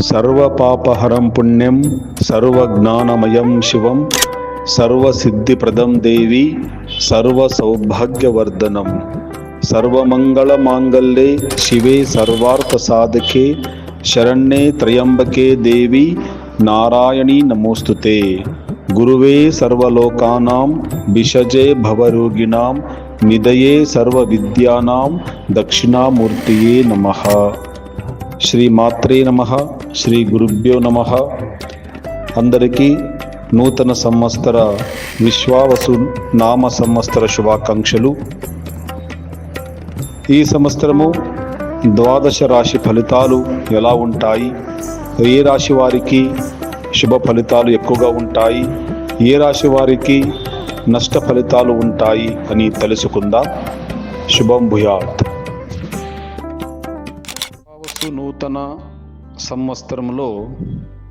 सर्वपापहरं पुण्यं सर्वज्ञानमयं शिवं सर्वसिद्धिप्रदं देवी सर्वसौभाग्यवर्धनं। सर्वमङ्गलमाङ्गल्ये शिवे सर्वार्थसाधके शरण्ये त्र्यम्बके देवी नारायणी नमोऽस्तु ते। गुरुवे सर्वलोकानां विषजे भवरोगिणां निधये सर्वविद्यानां दक्षिणामूर्तये नमः। श्रीमात्रे नमः। శ్రీ గురుభ్యో నమ. అందరికీ నూతన సంవత్సర విశ్వావసు నామ సంవత్సర శుభాకాంక్షలు. ఈ సంవత్సరము ద్వాదశ రాశి ఫలితాలు ఎలా ఉంటాయి? ఏ రాశి వారికి శుభ ఫలితాలు ఎక్కువగా ఉంటాయి? ఏ రాశి వారికి నష్ట ఫలితాలు ఉంటాయి అని తెలుసుకుందాం. శుభం భూయాత్. నూతన సంవత్సరంలో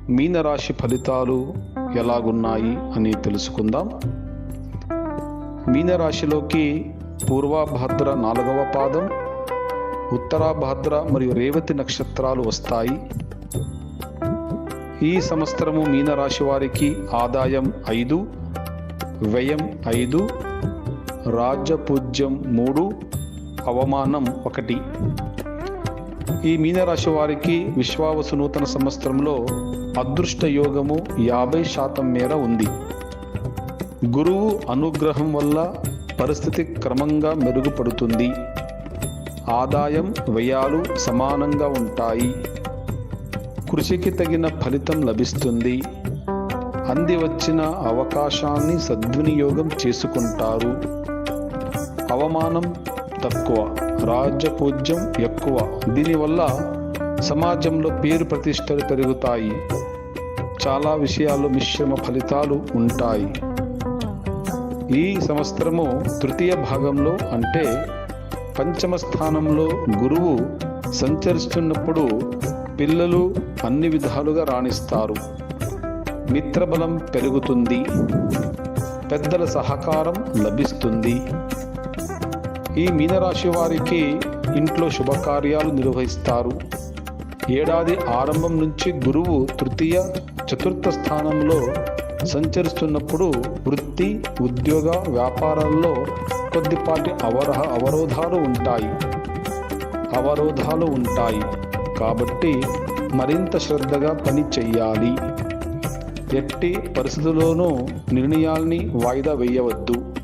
మీనరాశి ఫలితాలు ఎలాగున్నాయి అని తెలుసుకుందాం. మీనరాశిలోకి పూర్వభద్ర నాలుగవ పాదం ఉత్తరాభద్ర మరియు రేవతి నక్షత్రాలు వస్తాయి. ఈ సంవత్సరము మీనరాశి వారికి ఆదాయం ఐదు వ్యయం ఐదు రాజ్యపూజ్యం మూడు అవమానం ఒకటి. ఈ మీనరాశి వారికి విశ్వావసు నూతన సంవత్సరంలో అదృష్ట యోగము యాభై శాతం మేర ఉంది. గురువు అనుగ్రహం వల్ల పరిస్థితి క్రమంగా మెరుగుపడుతుంది. ఆదాయం వ్యయాలు సమానంగా ఉంటాయి. కృషికి తగిన ఫలితం లభిస్తుంది. అంది వచ్చిన అవకాశాన్ని సద్వినియోగం చేసుకుంటారు. అవమానం తక్కువ. రాజ్యపూజ్యం ఎక్కువ. దీనివల్ల సమాజంలో పేరు ప్రతిష్టలు పెరుగుతాయి. చాలా విషయాలు మిశ్రమ ఫలితాలు ఉంటాయి. ఈ సంవత్సరము తృతీయ భాగంలో అంటే పంచమ స్థానంలో గురువు సంచరిస్తున్నప్పుడు పిల్లలు అన్ని విధాలుగా రాణిస్తారు. మిత్రబలం పెరుగుతుంది. పెద్దల సహకారం లభిస్తుంది. ఈ మీనరాశి వారికి ఇంట్లో శుభకార్యాలు నిర్వహిస్తారు. ఏడాది ఆరంభం నుంచి గురువు తృతీయ చతుర్థ స్థానంలో సంచరిస్తున్నప్పుడు వృత్తి ఉద్యోగ వ్యాపారాల్లో కొద్దిపాటి అవరహ అవరోధాలు ఉంటాయి. అవరోధాలు ఉంటాయి. కాబట్టి మరింత శ్రద్ధగా పని చెయ్యాలి. ఎట్టి పరిస్థితుల్లోనూ నిర్ణయాల్ని వాయిదా వేయవద్దు.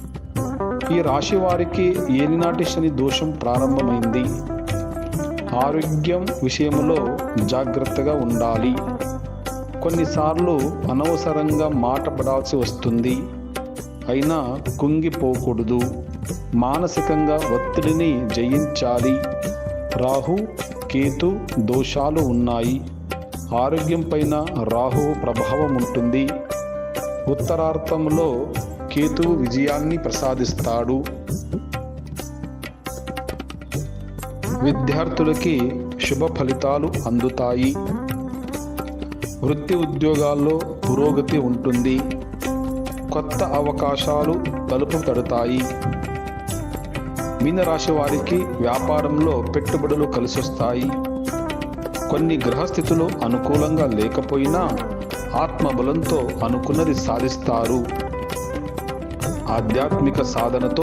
ఈ రాశి వారికి ఏలినాటి శని దోషం ప్రారంభమైంది. ఆరోగ్యం విషయంలో జాగ్రత్తగా ఉండాలి. కొన్నిసార్లు అనవసరంగా మాట పడాల్సి వస్తుంది. అయినా కుంగిపోకూడదు. మానసికంగా ఒత్తిడిని జయించాలి. రాహు కేతు దోషాలు ఉన్నాయి. ఆరోగ్యం పైన రాహు ప్రభావం ఉంటుంది. ఉత్తరార్థంలో కేతు విజయాన్ని ప్రసాదిస్తాడు. విద్యార్థులకి శుభ ఫలితాలు అందుతాయి. వృత్తి ఉద్యోగాల్లో పురోగతి ఉంటుంది. కొత్త అవకాశాలు తలుపు తడతాయి. మీనరాశి వారికి వ్యాపారంలో పెట్టుబడులు కలిసొస్తాయి. కొన్ని గ్రహస్థితులు అనుకూలంగా లేకపోయినా ఆత్మబలంతో అనుకున్నది సాధిస్తారు. ఆధ్యాత్మిక సాధనతో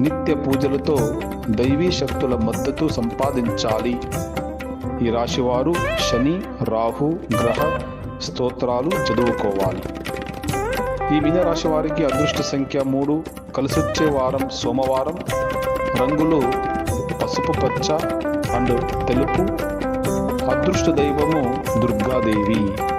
నిత్య పూజలతో దైవీ శక్తుల మద్దతు సంపాదించాలి. ఈ రాశివారు శని రాహు గ్రహ స్తోత్రాలు చదువుకోవాలి. ఈ మీన వారికి అదృష్ట సంఖ్య మూడు. కలిసొచ్చే వారం సోమవారం. రంగులు పసుపు పచ్చ అండ్ తెలుపు. అదృష్ట దైవము దుర్గాదేవి.